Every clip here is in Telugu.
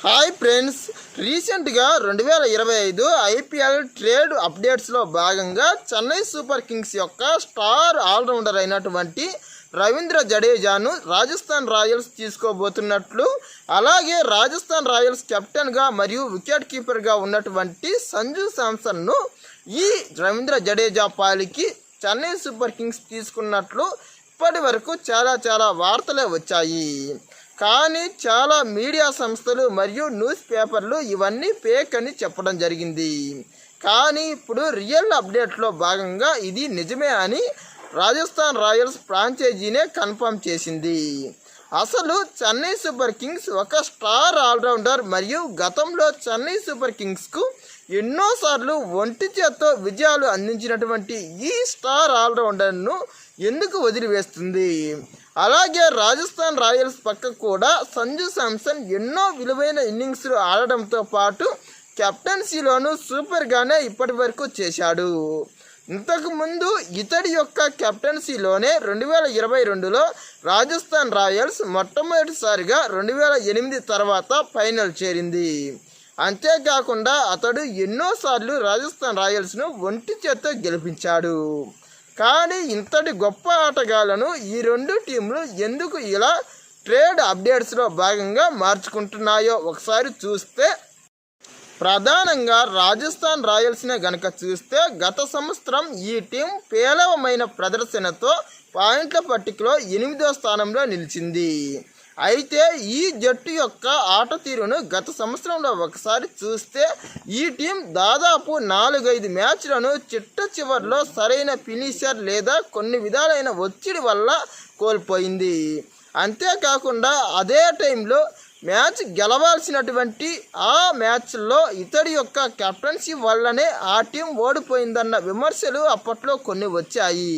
హాయ్ ఫ్రెండ్స్ రీసెంట్గా రెండు వేల ఇరవై ఐదు ఐపీఎల్ ట్రేడ్ అప్డేట్స్లో భాగంగా చెన్నై సూపర్ కింగ్స్ యొక్క స్టార్ ఆల్రౌండర్ అయినటువంటి రవీంద్ర జడేజాను రాజస్థాన్ రాయల్స్ తీసుకోబోతున్నట్లు అలాగే రాజస్థాన్ రాయల్స్ కెప్టెన్గా మరియు వికెట్ కీపర్గా ఉన్నటువంటి సంజు శాంసన్ను ఈ రవీంద్ర జడేజా పాలికి చెన్నై సూపర్ కింగ్స్ తీసుకున్నట్లు ఇప్పటి వరకు చాలా చాలా వార్తలే వచ్చాయి. కానీ చాలా మీడియా సంస్థలు మరియు న్యూస్ పేపర్లు ఇవన్నీ ఫేక్ అని చెప్పడం జరిగింది. కానీ ఇప్పుడు రియల్ అప్డేట్లో భాగంగా ఇది నిజమే అని రాజస్థాన్ రాయల్స్ ఫ్రాంచైజీనే కన్ఫర్మ్ చేసింది. అసలు చెన్నై సూపర్ కింగ్స్ ఒక స్టార్ ఆల్రౌండర్ మరియు గతంలో చెన్నై సూపర్ కింగ్స్కు ఎన్నోసార్లు ఒంటి చేత్తో విజయాలు అందించినటువంటి ఈ స్టార్ ఆల్రౌండర్ను ఎందుకు వదిలివేస్తుంది? అలాగే రాజస్థాన్ రాయల్స్ పక్క కూడా సంజు శాంసన్ ఎన్నో విలువైన ఇన్నింగ్స్ ఆడడంతో పాటు కెప్టెన్సీలోనూ సూపర్గానే ఇప్పటి వరకు చేశాడు. ఇంతకుముందు ఇతడి యొక్క కెప్టెన్సీలోనే రెండు వేల ఇరవై రెండులో రాజస్థాన్ రాయల్స్ మొట్టమొదటిసారిగా రెండు వేల ఎనిమిది తర్వాత ఫైనల్ చేరింది. అంతేకాకుండా అతడు ఎన్నోసార్లు రాజస్థాన్ రాయల్స్ను ఒంటి చేత్తో గెలిపించాడు. కానీ ఇంతటి గొప్ప ఆటగాళ్ళను ఈ రెండు టీంలు ఎందుకు ఇలా ట్రేడ్ అప్డేట్స్లో భాగంగా మార్చుకుంటున్నాయో ఒకసారి చూస్తే ప్రధానంగా రాజస్థాన్ రాయల్స్నే గనక చూస్తే గత సంవత్సరం ఈ టీం పేలవమైన ప్రదర్శనతో పాయింట్ల పట్టికలో ఎనిమిదో స్థానంలో నిలిచింది. అయితే ఈ జట్టు యొక్క ఆట తీరును గత సంవత్సరంలో ఒకసారి చూస్తే ఈ టీం దాదాపు నాలుగైదు మ్యాచ్లను చిట్ట చివరిలో సరైన ఫినిషర్ లేదా కొన్ని విధాలైన ఒత్తిడి వల్ల కోల్పోయింది. అంతేకాకుండా అదే టైంలో మ్యాచ్ గెలవాల్సినటువంటి ఆ మ్యాచ్లో ఇతడి యొక్క కెప్టెన్సీ వల్లనే ఆ టీం ఓడిపోయిందన్న విమర్శలు అప్పట్లో కొన్ని వచ్చాయి.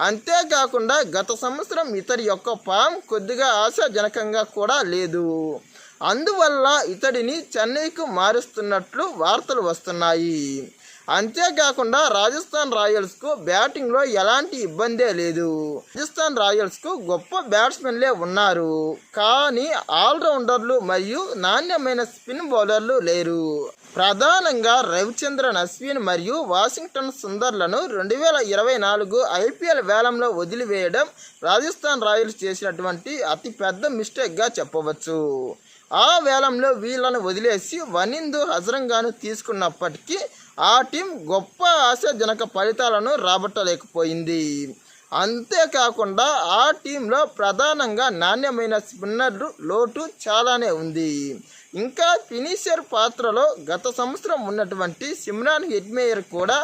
అంతేకాకుండా గత సంవత్సరం ఇతడి యొక్క ఫామ్ కొద్దిగా ఆశాజనకంగా కూడా లేదు. అందువల్ల ఇతడిని చెన్నైకు మారుస్తున్నట్లు వార్తలు వస్తున్నాయి. అంతేకాకుండా రాజస్థాన్ రాయల్స్కు బ్యాటింగ్లో ఎలాంటి ఇబ్బందే లేదు. రాజస్థాన్ రాయల్స్కు గొప్ప బ్యాట్స్మెన్లే ఉన్నారు. కానీ ఆల్రౌండర్లు మరియు నాణ్యమైన స్పిన్ బౌలర్లు లేరు. ప్రధానంగా రవిచంద్రన్ అశ్విన్ మరియు వాషింగ్టన్ సుందర్లను రెండు వేల ఇరవై నాలుగు ఐపీఎల్ వేలంలో వదిలివేయడం రాజస్థాన్ రాయల్స్ చేసినటువంటి అతి పెద్ద మిస్టేక్గా చెప్పవచ్చు. ఆ వేలంలో వీళ్ళను వదిలేసి వనిందు హజరంగాను తీసుకున్నప్పటికీ ఆ టీం గొప్ప ఆశాజనక ఫలితాలను రాబట్టలేకపోయింది. అంతేకాకుండా ఆ టీంలో ప్రధానంగా నాణ్యమైన స్పిన్నర్లు లోటు చాలానే ఉంది. ఇంకా ఫినిషర్ పాత్రలో గత సంవత్సరం ఉన్నటువంటి సిమ్రాన్ హెడ్మేయర్ కూడా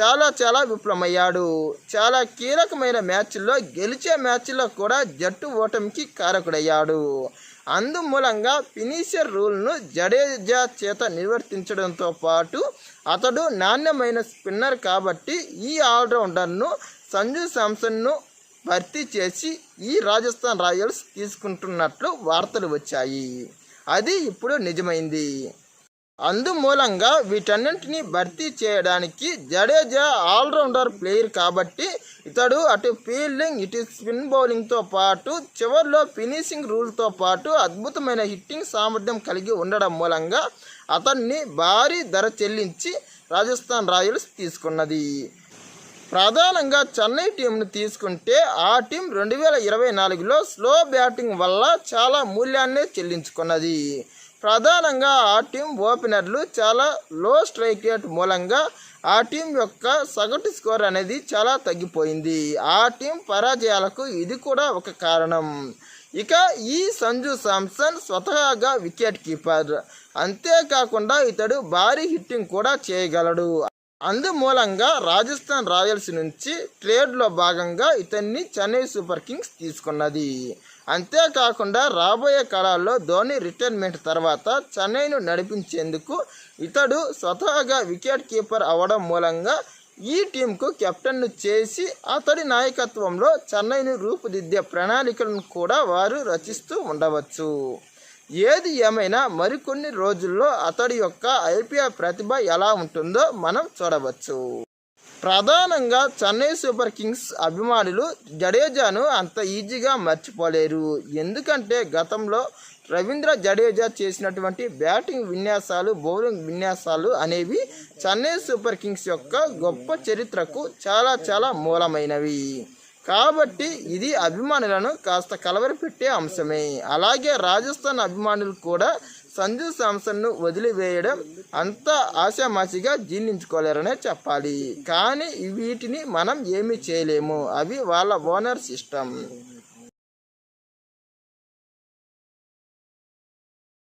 చాలా చాలా విఫలమయ్యాడు. చాలా కీలకమైన మ్యాచ్ల్లో గెలిచే మ్యాచ్లో కూడా జట్టు ఓటమికి కారకుడయ్యాడు. అందుమూలంగా ఫినిషర్ రూల్ను జడేజా చేత నిర్వర్తించడంతో పాటు అతడు నాణ్యమైన స్పిన్నర్ కాబట్టి ఈ ఆల్రౌండర్ను సంజు శాంసన్ను భర్తీ చేసి ఈ రాజస్థాన్ రాయల్స్ తీసుకుంటున్నట్లు వార్తలు వచ్చాయి. అది ఇప్పుడు నిజమైంది. అందుమూలంగా వీటన్నింటినీ భర్తీ చేయడానికి జడేజా ఆల్రౌండర్ ప్లేయర్ కాబట్టి ఇతడు అటు ఫీల్డింగ్ ఇటు స్పిన్ బౌలింగ్తో పాటు చివరిలో ఫినిషింగ్ రూల్తో పాటు అద్భుతమైన హిట్టింగ్ సామర్థ్యం కలిగి ఉండడం మూలంగా అతన్ని భారీ ధర చెల్లించి రాజస్థాన్ రాయల్స్ తీసుకున్నది. ప్రధానంగా చెన్నై టీంను తీసుకుంటే ఆ టీం రెండు వేల ఇరవై నాలుగులో స్లో బ్యాటింగ్ వల్ల చాలా మూల్యాన్ని చెల్లించుకున్నది. ప్రధానంగా ఆ టీం ఓపెనర్లు చాలా లో స్ట్రైక్ రేట్ మూలంగా ఆ టీం యొక్క సగటు స్కోర్ అనేది చాలా తగ్గిపోయింది. ఆ టీం పరాజయాలకు ఇది కూడా ఒక కారణం. ఇక ఈ సంజు సామ్సన్ స్వతహాగా వికెట్ కీపర్. అంతేకాకుండా ఇతడు భారీ హిట్టింగ్ కూడా చేయగలడు. అందుమూలంగా రాజస్థాన్ రాయల్స్ నుంచి ట్రేడ్లో భాగంగా ఇతన్ని చెన్నై సూపర్ కింగ్స్ తీసుకున్నది. అంతేకాకుండా రాబోయే కాలాల్లో ధోని రిటైర్మెంట్ తర్వాత చెన్నైను నడిపించేందుకు ఇతడు స్వతహాగా వికెట్ కీపర్ అవడం మూలంగా ఈ టీంకు కెప్టెన్ను చేసి అతడి నాయకత్వంలో చెన్నైను రూపుదిద్దే ప్రణాళికలను కూడా వారు రచిస్తూ ఉండవచ్చు. ఏది ఏమైనా మరికొన్ని రోజుల్లో అతడి యొక్క ఐపీఎల్ ప్రతిభ ఎలా ఉంటుందో మనం చూడవచ్చు. ప్రధానంగా చెన్నై సూపర్ కింగ్స్ అభిమానులు జడేజాను అంత ఈజీగా మర్చిపోలేరు. ఎందుకంటే గతంలో రవీంద్ర జడేజా చేసినటువంటి బ్యాటింగ్ విన్యాసాలు బౌలింగ్ విన్యాసాలు అనేవి చెన్నై సూపర్ కింగ్స్ యొక్క గొప్ప చరిత్రకు చాలా చాలా మూలమైనవి. కాబట్టి ఇది అభిమానులను కాస్త కలవరపెట్టే అంశమే. అలాగే రాజస్థాన్ అభిమానులు కూడా సంజు శాంసన్ను వదిలివేయడం అంత ఆశామాషిగా జీర్ణించుకోలేరనే చెప్పాలి. కానీ వీటిని మనం ఏమీ చేయలేము. అవి వాళ్ళ ఓనర్ సిస్టమ్.